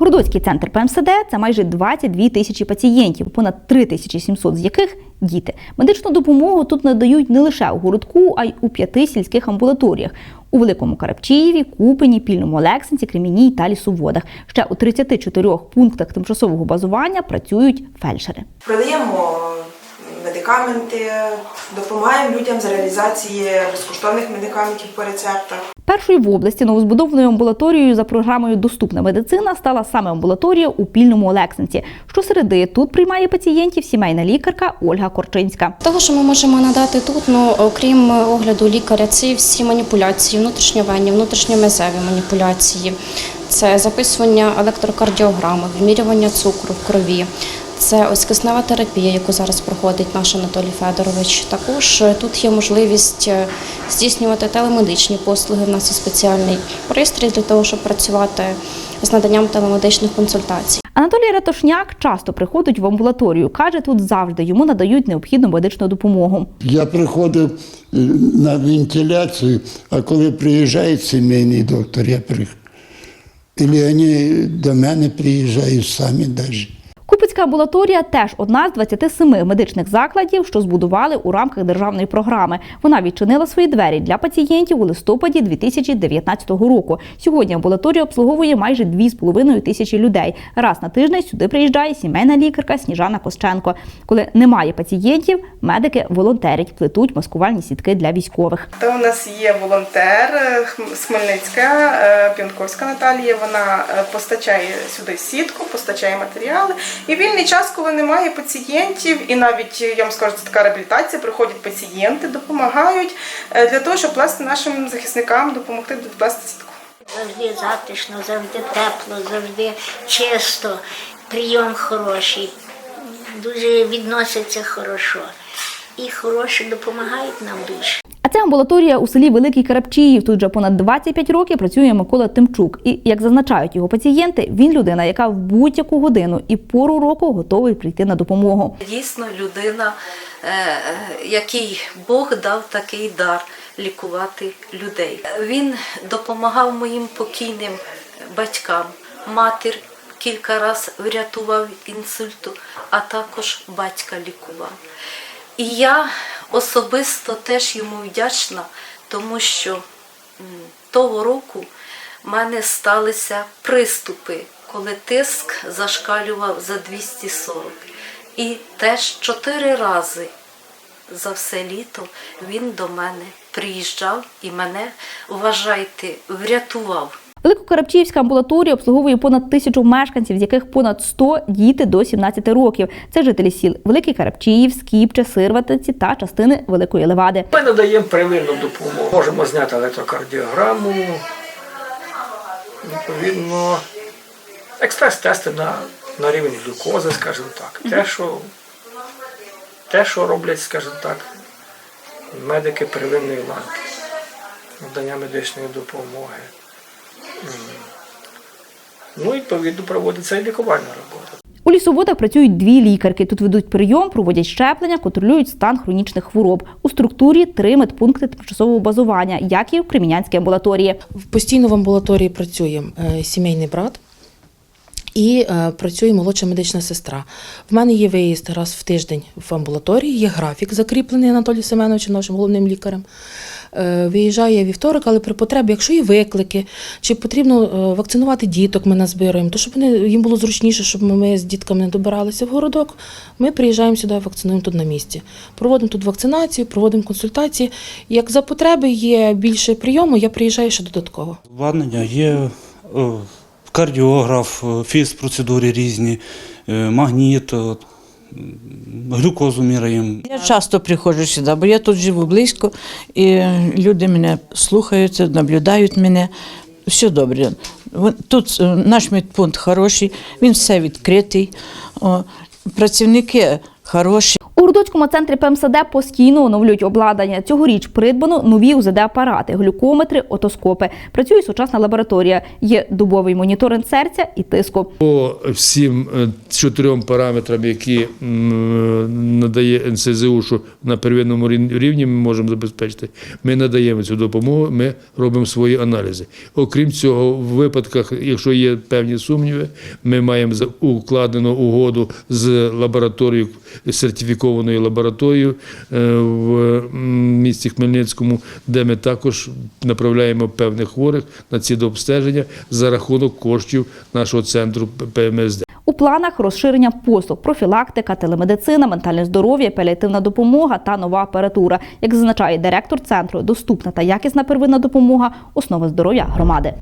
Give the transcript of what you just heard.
Городоцький центр ПМСД це майже 22 тисячі пацієнтів, понад 3700 з яких діти. Медичну допомогу тут надають не лише у городку, а й у п'яти сільських амбулаторіях. У Великому Карапчієві, Купені, Пільному Олексинці, Кремінній та Лісоводах. Ще у 34 пунктах тимчасового базування працюють фельдшери. Продаємо медикаменти, допомагаємо людям з реалізації безкоштовних медикаментів по рецептах. Першою в області новозбудованою амбулаторією за програмою Доступна медицина стала саме амбулаторія у Пільному Олексинці. Щосереди тут приймає пацієнтів сімейна лікарка Ольга Корчинська. Того, що ми можемо надати тут, ну окрім огляду лікаря, це всі маніпуляції, внутрішньовенні, внутрішньомезеві маніпуляції, це записування електрокардіограми, вимірювання цукру в крові. Це ось киснева терапія, яку зараз проходить наш Анатолій Федорович. Також е, тут є можливість е, здійснювати телемедичні послуги. У нас є спеціальний пристрій для того, щоб працювати з наданням телемедичних консультацій. Анатолій Ратошняк часто приходить в амбулаторію. каже, тут завжди йому надають необхідну медичну допомогу. Я приходив е, на вентиляцію, а коли приїжджає сімейний доктор, я приходжу. І вони до мене приїжджають самі навіть. Купицька амбулаторія теж одна з 27 медичних закладів, що збудували у рамках державної програми. Вона відчинила свої двері для пацієнтів у листопаді 2019 року. Сьогодні амбулаторія обслуговує майже 2,5 тисячі людей. Раз на тиждень сюди приїжджає сімейна лікарка Сніжана Кощенко. Коли немає пацієнтів, медики волонтерять, плетуть маскувальні сітки для військових. То у нас є волонтер е, Хм- Хмельницька, е, П'янковська Наталія. Вона е, постачає сюди сітку, постачає матеріали. І вільний час, коли немає пацієнтів, і навіть я вам скажу, це така реабілітація, приходять пацієнти, допомагають е, для того, щоб плести нашим захисникам допомогти плести сітку. Завжди затишно, завжди тепло, завжди чисто, прийом хороший, дуже відносяться хорошо. І хороші допомагають нам дуже. Це амбулаторія у селі Великий Карапчіїв. Тут вже понад 25 років працює Микола Тимчук. І як зазначають його пацієнти, він людина, яка в будь-яку годину і пору року готовий прийти на допомогу. Дійсно, людина, е, е, який Бог дав такий дар лікувати людей. Він допомагав моїм покійним батькам. Матір кілька разів врятував інсульту, а також батька лікував. І я особисто теж йому вдячна, тому що того року в мене сталися приступи, коли тиск зашкалював за 240. І теж чотири рази за все літо він до мене приїжджав і мене, вважайте, врятував. Великокарапчіївська амбулаторія обслуговує понад тисячу мешканців, з яких понад 100 – діти до 17 років. Це жителі сіл Великий Карапчіїв, Скіпче, Сирватиці та частини Великої Левади. Ми надаємо первинну допомогу. Можемо зняти електрокардіограму, відповідно, експрес-тести на, на рівень глюкози, скажімо так. Те, що, те, що роблять, скажімо так, медики первинної ланки, надання медичної допомоги. Ну, і, відповідно, проводиться і лікувальна робота. У лісоводах працюють дві лікарки. Тут ведуть прийом, проводять щеплення, контролюють стан хронічних хвороб. У структурі три медпункти тимчасового базування, як і в Кремінянській амбулаторії. Постійно в амбулаторії працює е, сімейний брат і е, працює молодша медична сестра. В мене є виїзд раз в тиждень в амбулаторії, є графік закріплений Анатолієм Семеновичем, нашим головним лікарем. Е, Виїжджає вівторок, але при потребі, якщо є виклики, чи потрібно е, вакцинувати діток, ми назбираємо, то щоб вони, їм було зручніше, щоб ми з дітками не добиралися в городок, ми приїжджаємо сюди, вакцинуємо тут на місці. Проводимо тут вакцинацію, проводимо консультації. Як за потреби є більше прийому, я приїжджаю ще додатково. Обладнання є кардіограф, е, фіз-процедури різні, е, магніт, е, глюкозу міряємо. Я часто приходжу сюди, бо я тут живу близько, і люди мене слухаються, наблюдають мене. Все добре. Тут наш медпункт хороший, він все відкритий. Працівники хороші. Луцькому центрі ПМСД постійно оновлюють обладнання. Цьогоріч придбано нові УЗД-апарати, глюкометри, отоскопи. Працює сучасна лабораторія. Є дубовий моніторинг серця і тиску. По всім е, чотирьом параметрам, які надає НСЗУ, що на первинному рівні ми можемо забезпечити, ми надаємо цю допомогу, ми робимо свої аналізи. Окрім цього, в випадках, якщо є певні сумніви, ми маємо укладену угоду з лабораторією, сертифікованою лабораторією е, в місті Хмельницькому, де ми також направляємо певних хворих на ці дообстеження за рахунок коштів нашого центру ПМСД. У планах розширення послуг, профілактика, телемедицина, ментальне здоров'я, паліативна допомога та нова апаратура. Як зазначає директор центру, доступна та якісна первинна допомога основа здоров'я громади.